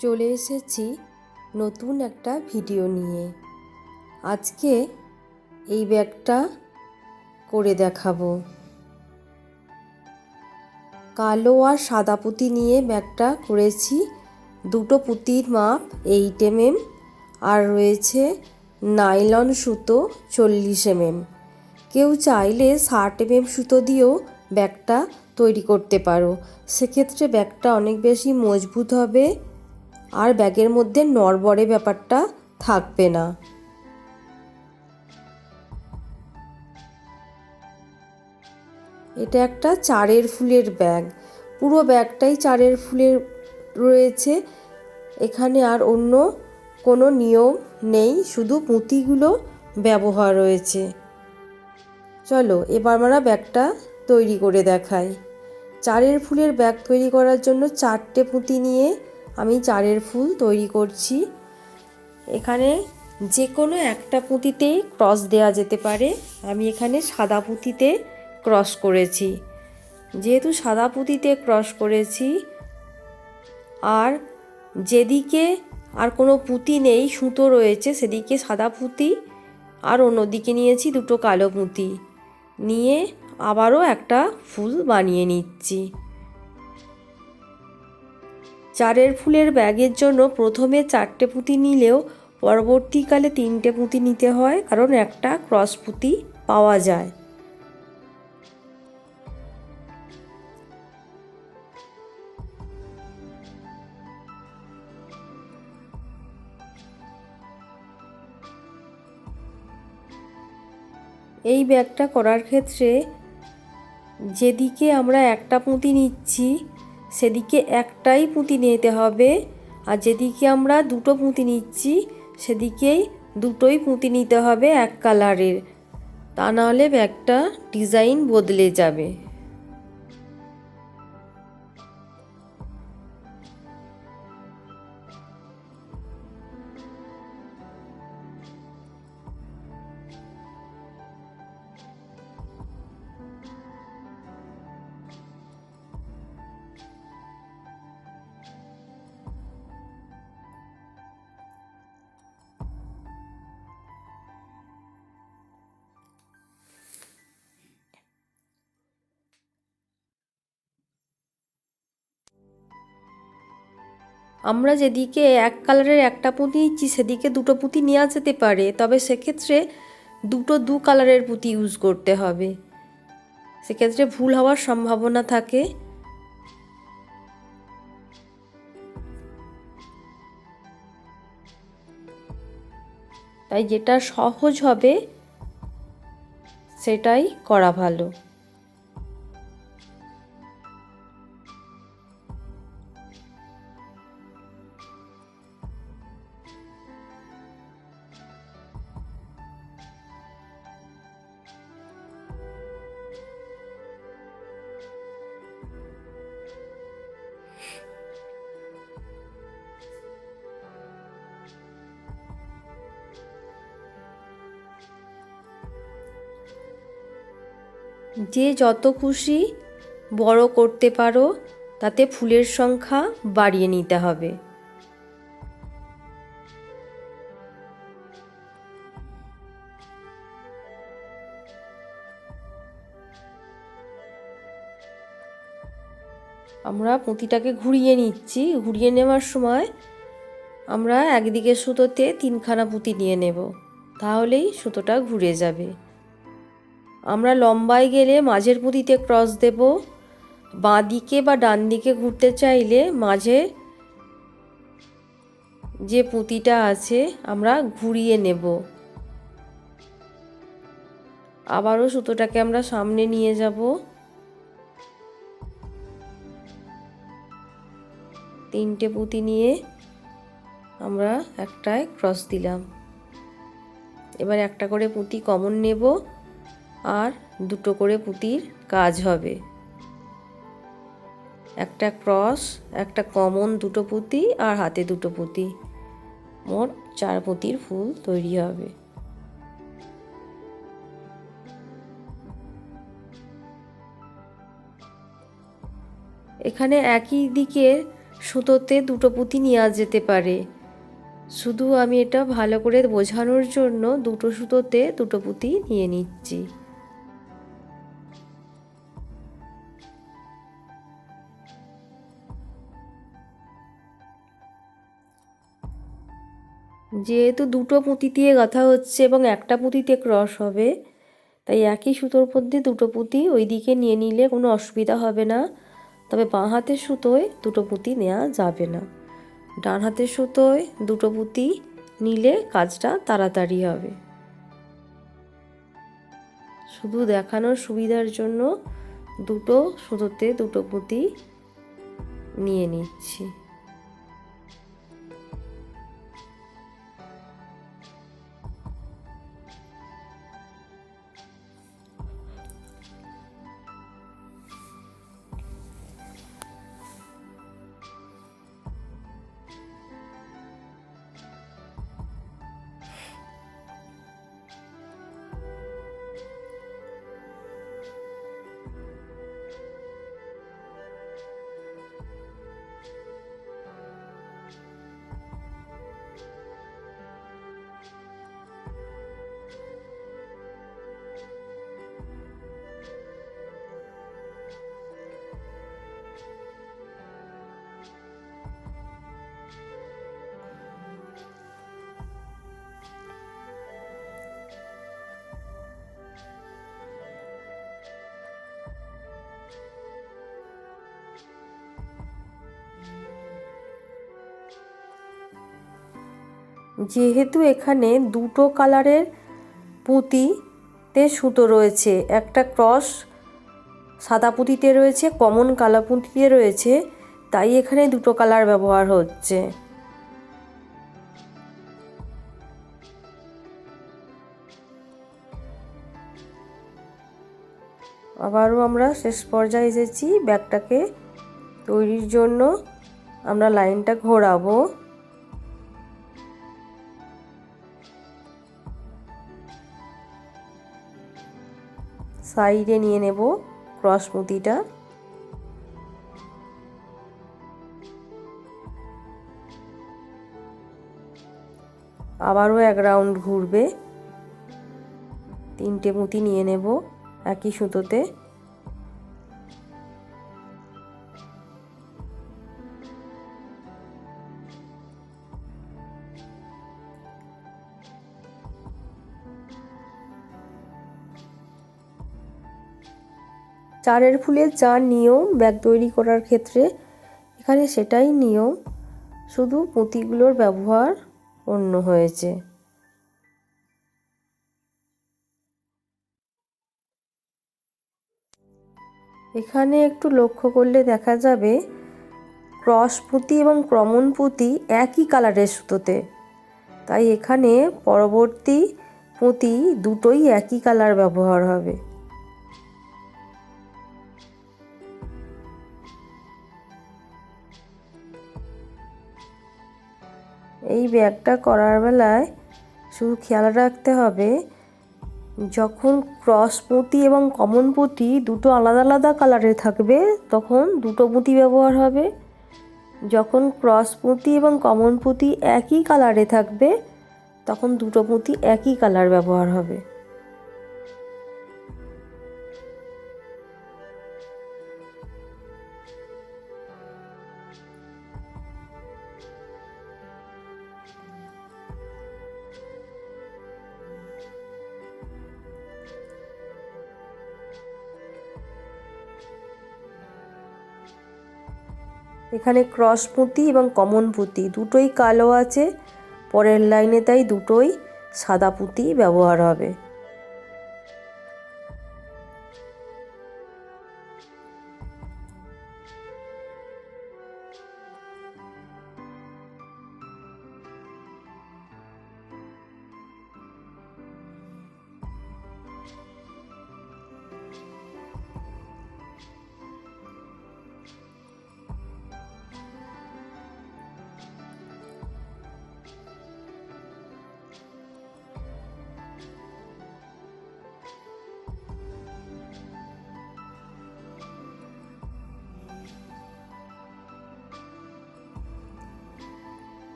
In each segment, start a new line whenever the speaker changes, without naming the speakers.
চলে এসেছি নতুন একটা ভিডিও নিয়ে। আজকে এই ব্যাগটা করে দেখাবো। কালো আর সাদা পুঁতি নিয়ে ব্যাগটা করেছি। দুটো পুঁতির মাপ এইট এমএম আর রয়েছে নাইলন সুতো চল্লিশ এমএম কেউ চাইলে ষাট এমএম সুতো দিয়েও ব্যাগটা তৈরি করতে পারো। সেক্ষেত্রে ব্যাগটা অনেক বেশি মজবুত হবে। আর ব্যাগের মধ্যে নড়বড়ে ব্যাপারটা থাকবে না। এটা একটা চারের ফুলের ব্যাগ। পুরো ব্যাগটাই চারের ফুলের রয়েছে। এখানে আর অন্য কোনো নিয়ম নেই, শুধু পুঁতিগুলো ব্যবহার রয়েছে। চলো, এবার আমরা ব্যাগটা তৈরি করে দেখাই। চারের ফুলের ব্যাগ তৈরি করার জন্য চারটে পুঁতি নিয়ে আমি চারের ফুল তৈরি করছি। এখানে যে কোনো একটা পুঁতিতেই ক্রস দেওয়া যেতে পারে। আমি এখানে সাদা পুঁতিতে ক্রস করেছি। যেহেতু সাদা পুঁতিতে ক্রস করেছি, আর যেদিকে আর কোনো পুঁতি নেই, সুতো রয়েছে, সেদিকে সাদা পুঁতি, আর অন্যদিকে নিয়েছি দুটো কালো পুঁতি। নিয়ে আবারও একটা ফুল বানিয়ে নিচ্ছি। চারের ফুলের ব্যাগের জন্য প্রথমে চারটে পুঁতি নিলেও পরবর্তীকালে তিনটে পুঁতি নিতে হয়, কারণ একটা ক্রস পুঁতি পাওয়া যায়। এই ব্যাগটা করার ক্ষেত্রে যেদিকে আমরা একটা পুঁতি নিচ্ছি সেদিকে একটাই পুঁতি নিতে হবে। আর যেদিকে আমরা দুটো পুঁতি নিচ্ছি, সেদিকেই দুটোই পুঁতি নিতে হবে এক কালারের। তা নাহলে ব্যাগটা ডিজাইন বদলে যাবে। আমরা যেদিকে এক কালারের একটা পুঁতি নিচ্ছি, সেদিকে দুটো পুঁতি নেওয়া যেতে পারে। তবে সেক্ষেত্রে দুটো দু কালারের পুঁতি ইউজ করতে হবে। সেক্ষেত্রে ভুল হওয়ার সম্ভাবনা থাকে। তাই যেটা সহজ হবে, সেটাই করা ভালো। যে যত খুশি বড় করতে পারো, তাতে ফুলের সংখ্যা বাড়িয়ে নিতে হবে। আমরা পুঁতিটাকে ঘুরিয়ে নিচ্ছি। ঘুরিয়ে নেওয়ার সময় আমরা একদিকে সুতোতে তিনখানা পুঁতি নিয়ে নেব। তাহলেই সুতোটা ঘুরে যাবে। আমরা লম্বায় গেলে মাঝের পুঁতিতে ক্রস দেব। বাঁ দিকে বা ডান দিকে ঘুরতে চাইলে মাঝে যে পুঁতিটা আছে, আমরা ঘুরিয়ে নেব। আবারও সুতোটাকে আমরা সামনে নিয়ে যাব। তিনটে পুঁতি নিয়ে আমরা একটায় ক্রস দিলাম। এবার একটা করে পুঁতি কমন নেব। আর দুটো করে পুঁতির কাজ হবে। একটা ক্রস, একটা কমন দুটো পুঁতি আর হাতে দুটো পুঁতি। মোট চার পুঁতির ফুল তৈরি হবে। এখানে একই দিকে সুতোতে দুটো পুঁতি নেওয়া যেতে পারে। শুধু আমি এটা ভালো করে বোঝানোর জন্য দুটো সুতোতে দুটো পুঁতি নিয়ে নিচ্ছি। যেহেতু দুটো পুঁতি দিয়ে গাঁথা হচ্ছে এবং একটা পুঁতিতে ক্রস হবে, তাই একই সুতোর মধ্যে দুটো পুঁতি ওই দিকে নিয়ে নিলে কোনো অসুবিধা হবে না। তবে বাঁ হাতের সুতোয় দুটো পুঁতি নেওয়া যাবে না। ডান হাতের সুতোয় দুটো পুঁতি নিলে কাজটা তাড়াতাড়ি হবে। শুধু দেখানোর সুবিধার জন্য দুটো সুতোতে দুটো পুঁতি নিয়ে নিচ্ছি। যেহেতু এখানে দুটো কালারের পুঁতিতে সুতো রয়েছে, একটা ক্রস সাদা পুঁতিতে রয়েছে, কমন কালা পুঁতিতে রয়েছে, তাই এখানে দুটো কালার ব্যবহার হচ্ছে। আবারও আমরা শেষ পর্যায়ে এসেছি, ব্যাগটাকে তৈরির জন্য আমরা লাইনটা ঘোরাবো। সাইডে নিয়ে নেব ক্রস মুতিটা আবারও এক রাউন্ড ঘুরবে। তিনটে মুতি নিয়ে নেব একই সুতোতে। চারের ফুলের যা নিয়ম ব্যাগ তৈরি করার ক্ষেত্রে, এখানে সেটাই নিয়ম। শুধু পুঁতিগুলোর ব্যবহার অন্য হয়েছে। এখানে একটু লক্ষ্য করলে দেখা যাবে, ক্রস পুঁতি এবং ক্রমণ পুঁতি একই কালারের সুতোতে। তাই এখানে পরবর্তী পুঁতি দুটোই একই কালার ব্যবহার হবে। এই ব্যাগটা করার বেলায় শুধু খেয়াল রাখতে হবে, যখন ক্রস পুঁতি এবং কমন পুঁতি দুটো আলাদা আলাদা কালারে থাকবে, তখন দুটো পুঁতি ব্যবহার হবে। যখন ক্রস পুঁতি এবং কমন পুঁতি একই কালারে থাকবে, তখন দুটো পুঁতি একই কালার ব্যবহার হবে। এখানে ক্রস পুঁতি এবং কমন পুঁতি, দুটোই কালো আছে। পরের লাইনে তাই দুটোই সাদা পুঁতি ব্যবহার হবে।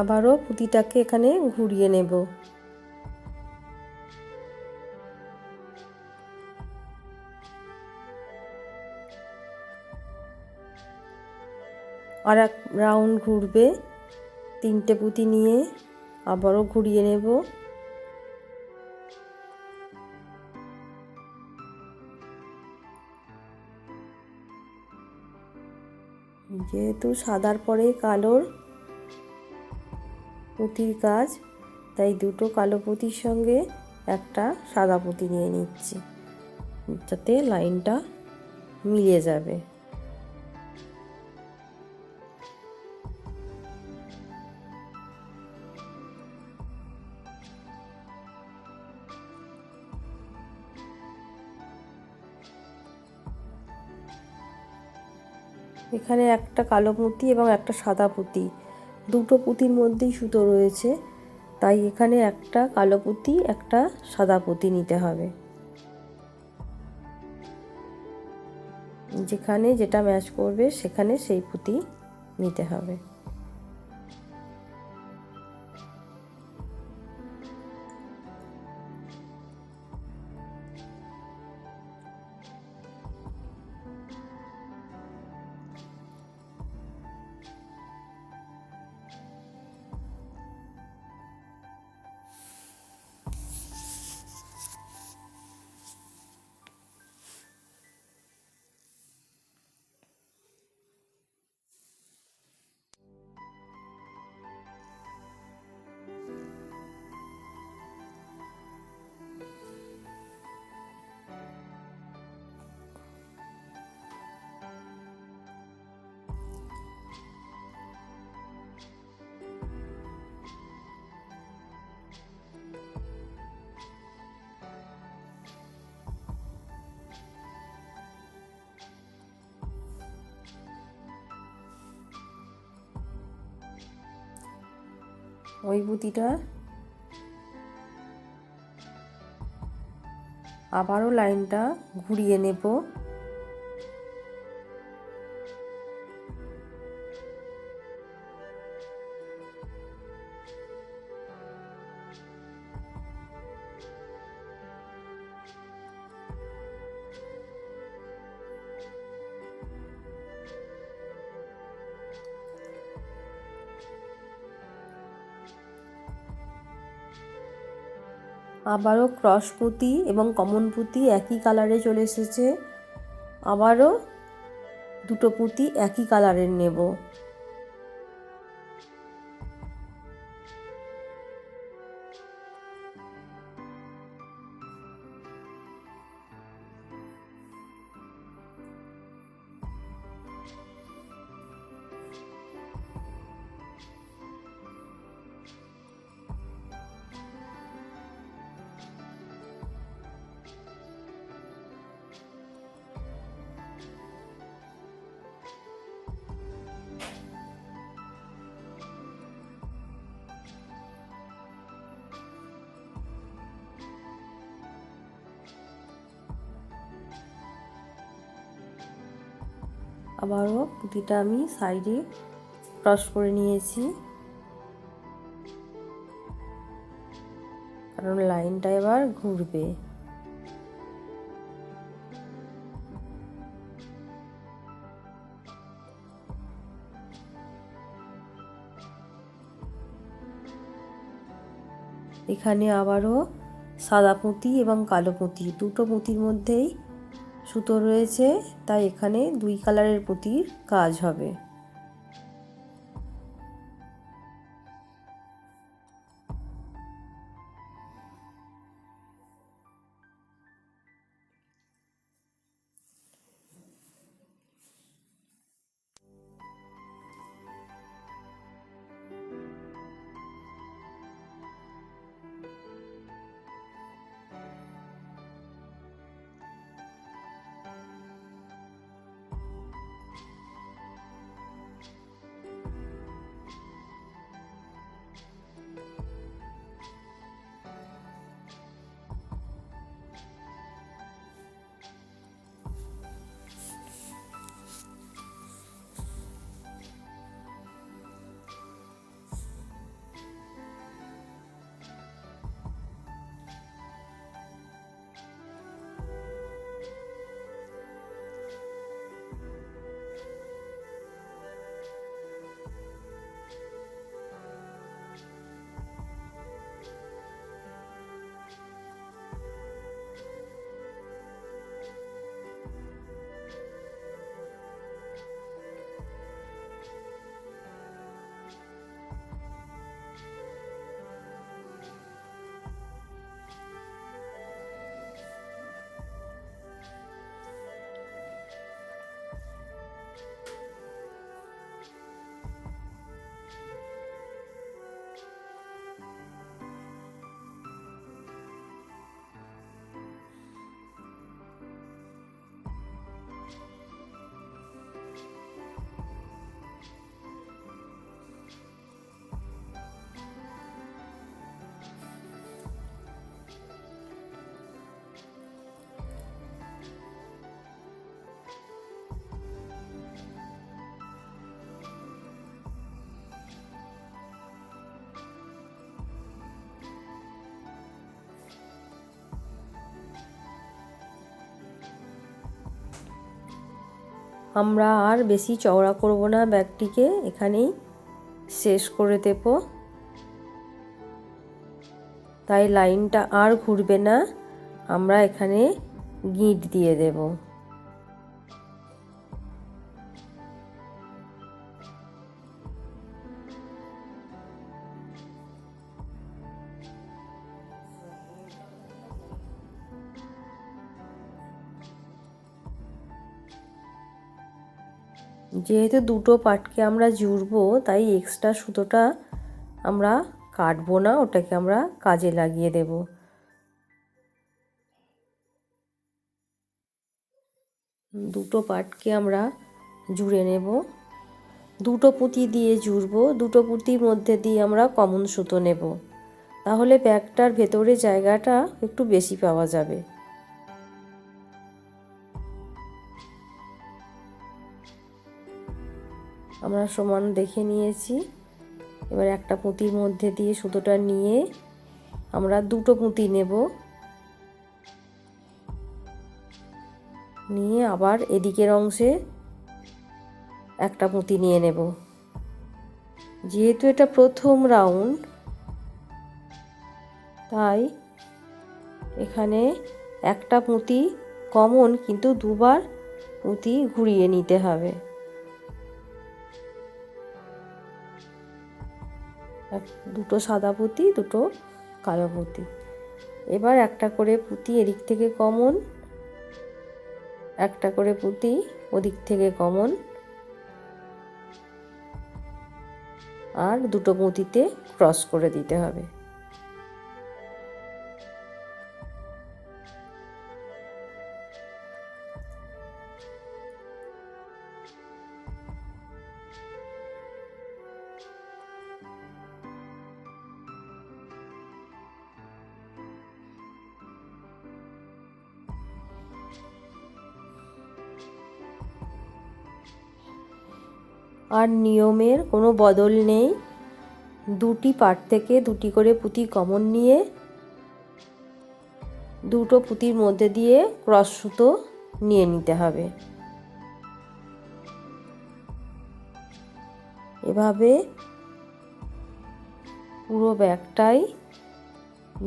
আবারও পুঁতিটাকে এখানে ঘুরিয়ে নেব। আর এক রাউন্ড ঘুরবে। তিনটে পুঁতি নিয়ে আবারও ঘুরিয়ে নেব। যেহেতু সাদার পরে কালোর পুঁতির কাজ তাই দুটো কালো পুঁতির সঙ্গে একটা সাদা পুঁতি নিয়ে নিচ্ছি। যাতে লাইনটা মিলে যাবে। এখানে একটা কালো পুঁতি এবং একটা সাদা পুঁতি। দুটো পুঁতির মধ্যেই সুতো রয়েছে, তাই এখানে একটা কালো পুঁতি, একটা সাদা পুঁতি নিতে হবে। যেখানে যেটা ম্যাচ করবে, সেখানে সেই পুঁতি নিতে হবে। ওই পুঁতিটা আবারও লাইনটা ঘুরিয়ে নেব। আবারও ক্রস পুঁতি এবং কমন পুঁতি একই কালারে চলে এসেছে। আবারও দুটো পুঁতি একই কালারের নেব। পুঁতিটা আমি সাইডে ক্রস করে নিয়েছি। কারণ লাইনটা এবার ঘুরবে। এখানে আবারও সাদা পুঁতি এবং কালো পুঁতি, দুটো পুঁতির মধ্যেই সুতো রয়েছে তাই এখানে দুই কালারের প্রতি কাজ হবে। আমরা আর বেশি চওড়া করব না, ব্যাগটিকে এখানেই শেষ করে দেব। তাই লাইনটা আর ঘুরবে না, আমরা এখানে গিট দিয়ে দেব। যেহেতু দুটো পাটকে আমরা জুড়বো, তাই এক্সট্রা সুতোটা আমরা কাটবো না, ওটাকে আমরা কাজে লাগিয়ে দেব। দুটো পাটকে আমরা জুড়ে নেব। দুটো পুঁতি দিয়ে জুড়বো, দুটো পুঁতির মধ্যে দিয়ে আমরা কমন সুতো নেব। তাহলে ব্যাগটার ভেতরে জায়গাটা একটু বেশি পাওয়া যাবে। আমরা সমান দেখে নিয়েছি। এবার একটা পুঁতির মধ্যে দিয়ে সুতোটা নিয়ে আমরা দুটো পুঁতি নেব। নিয়ে আবার এদিকের অংশে একটা পুঁতি নিয়ে নেব। যেহেতু এটা প্রথম রাউন্ড, তাই এখানে একটা পুঁতি কমন, কিন্তু দুবার পুঁতি ঘুরিয়ে নিতে হবে। দুটো সাদা পুঁতি, দুটো কালো পুঁতি। এবার একটা করে পুঁতি এদিক থেকে কমন, একটা করে পুঁতি ওদিক থেকে কমন, আর দুটো পুঁতিতে ক্রস করে দিতে হবে। আর নিয়মের কোনো বদল নেই। দুটি পাট থেকে দুটি করে পুঁতি কমন নিয়ে, দুটো পুঁতির মধ্যে দিয়ে ক্রস সুতো নিয়ে নিতে হবে। এভাবে পুরো ব্যাগটাই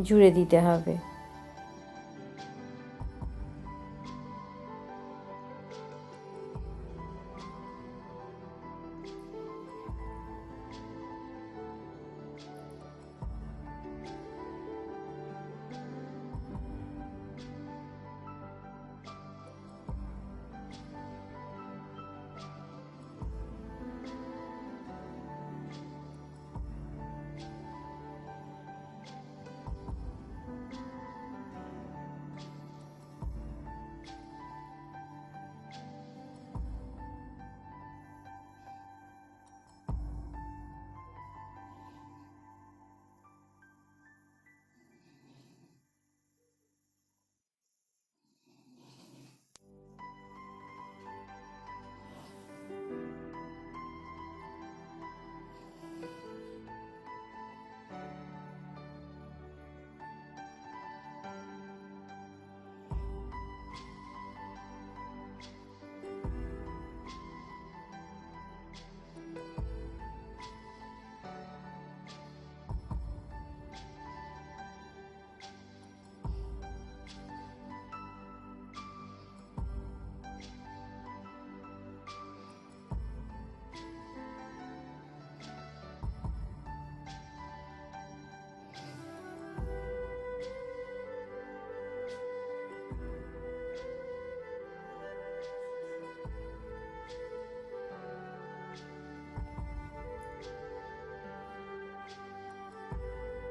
জুড়ে দিতে হবে।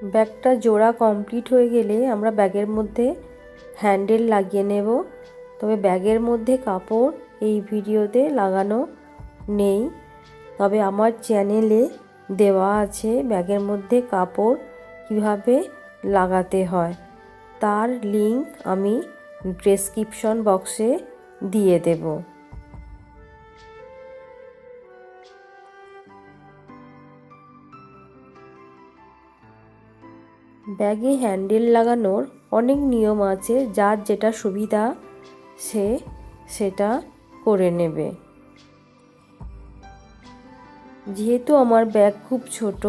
ব্যাগটা জোড়া কমপ্লিট হয়ে গেলে আমরা ব্যাগের মধ্যে হ্যান্ডেল লাগিয়ে নেব। তবে ব্যাগের মধ্যে কাপড় এই ভিডিওতে লাগানো নেই। তবে আমার চ্যানেলে দেওয়া আছে ব্যাগের মধ্যে কাপড় কীভাবে লাগাতে হয়। তার লিংক আমি ডেসক্রিপশন বক্সে দিয়ে দেবো। ব্যাগে হ্যান্ডেল লাগানোর অনেক নিয়ম আছে, যার যেটা সুবিধা সে সেটা করে নেবে। যেহেতু আমার ব্যাগ খুব ছোট,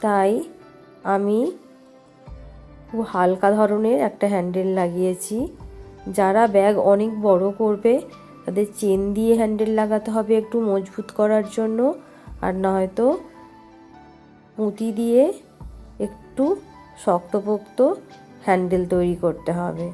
তাই আমি খুব হালকা ধরনের একটা হ্যান্ডেল লাগিয়েছি। যারা ব্যাগ অনেক বড় করবে, তাদের চেন দিয়ে হ্যান্ডেল লাগাতে হবে একটু মজবুত করার জন্য, আর না হয়তো পুঁতি দিয়ে একটু শক্তপোক্ত হ্যান্ডেল তৈরি করতে হবে।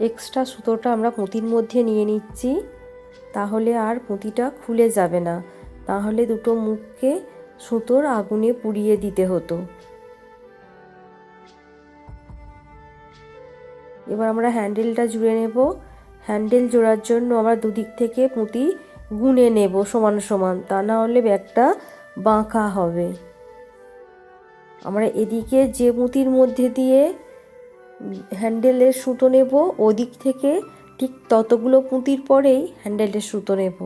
এক্সট্রা সুতোটা আমরা পুঁতির মধ্যে নিয়ে নিচ্ছি। তাহলে আর পুঁতিটা খুলে যাবে না। তাহলে দুটো মুখকে সুতোর আগুনে পুড়িয়ে দিতে হতো। এবার আমরা হ্যান্ডেলটা জুড়ে নেব। হ্যান্ডেল জোড়ার জন্য আমরা দুদিক থেকে পুঁতি গুনে নেব সমান সমান। তা না হলে ব্যাগটা বাঁকা হবে। আমরা এদিকে যে পুঁতির মধ্যে দিয়ে হ্যান্ডেলের সুতো নেব, ওদিক থেকে ঠিক ততগুলো পুঁতির পরেই হ্যান্ডেলের সুতো নেব।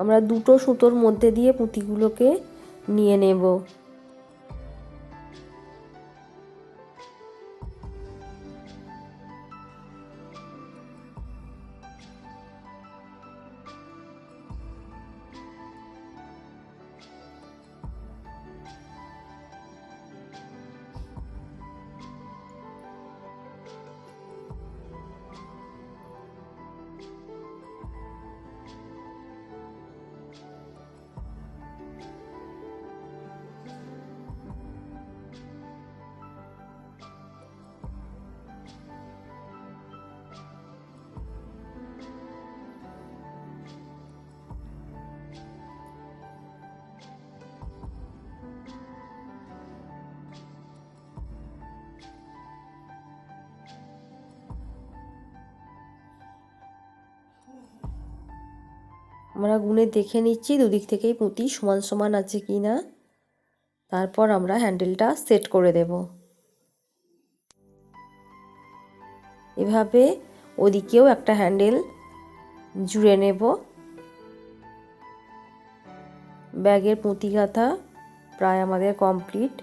আমরা দুটো সুতোর মধ্যে দিয়ে পুঁতিগুলোকে নিয়ে নেব। আমরা গুনে দেখে নিচ্ছি, দুদিক থেকেই পুঁতি সমান সমান আছে কি না। তারপর আমরা হ্যান্ডেলটা সেট করে দেব। এভাবে ওদিকেও একটা হ্যান্ডেল জুড়ে নেব। ব্যাগের পুঁতি গাঁথা প্রায় আমাদের কমপ্লিট।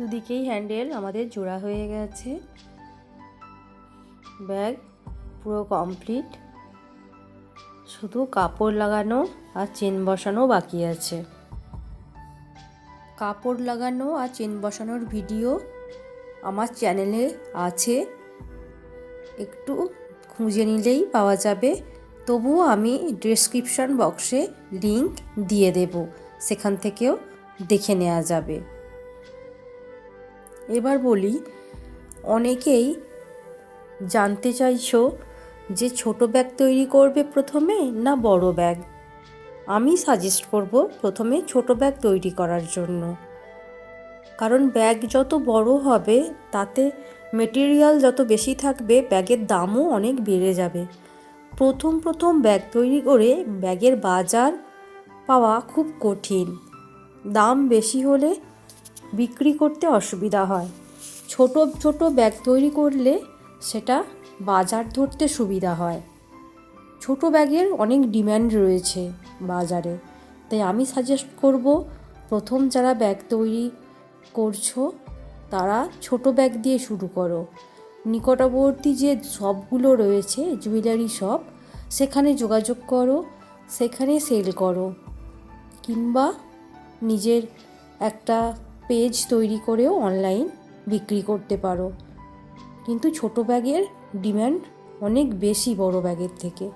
দুদিকেই হ্যান্ডেল আমাদের জোড়া হয়ে গেছে। ব্যাগ পুরো কমপ্লিট। শুধু কাপড় লাগানো আর চেন বসানো বাকি আছে। কাপড় লাগানো আর চেন বসানোর ভিডিও আমার চ্যানেলে আছে। একটু খুঁজে নিলেই পাওয়া যাবে। তবুও আমি ডেসক্রিপশন বক্সে লিংক দিয়ে দেব। সেখান থেকেও দেখে নেওয়া যাবে। এবার বলি, অনেকেই জানতে চাইছো যে ছোট ব্যাগ তৈরি করবে প্রথমে না বড় ব্যাগ? আমি সাজেস্ট করব প্রথমে ছোট ব্যাগ তৈরি করার জন্য। কারণ ব্যাগ যত বড় হবে, তাতে মেটেরিয়াল যত বেশি থাকবে, ব্যাগের দামও অনেক বেড়ে যাবে। প্রথম প্রথম ব্যাগ তৈরি করে ব্যাগের বাজার পাওয়া খুব কঠিন। দাম বেশি হলে বিক্রি করতে অসুবিধা হয়। ছোট ছোট ব্যাগ তৈরি করলে সেটা বাজার ধরতে সুবিধা হয়। ছোট ব্যাগের অনেক ডিম্যান্ড রয়েছে বাজারে। তাই আমি সাজেস্ট করব, প্রথম যারা ব্যাগ তৈরি করছ, তারা ছোট ব্যাগ দিয়ে শুরু করো। নিকটবর্তী যে শপগুলো রয়েছে জুয়েলারি শপ সেখানে যোগাযোগ করো, সেখানে সেল করো। কিংবা নিজের একটা পেজ তৈরি করেও অনলাইন বিক্রি করতে পারো। কিন্তু ছোট ব্যাগের ডিম্যান্ড অনেক বেশি বড় ব্যাগের থেকে।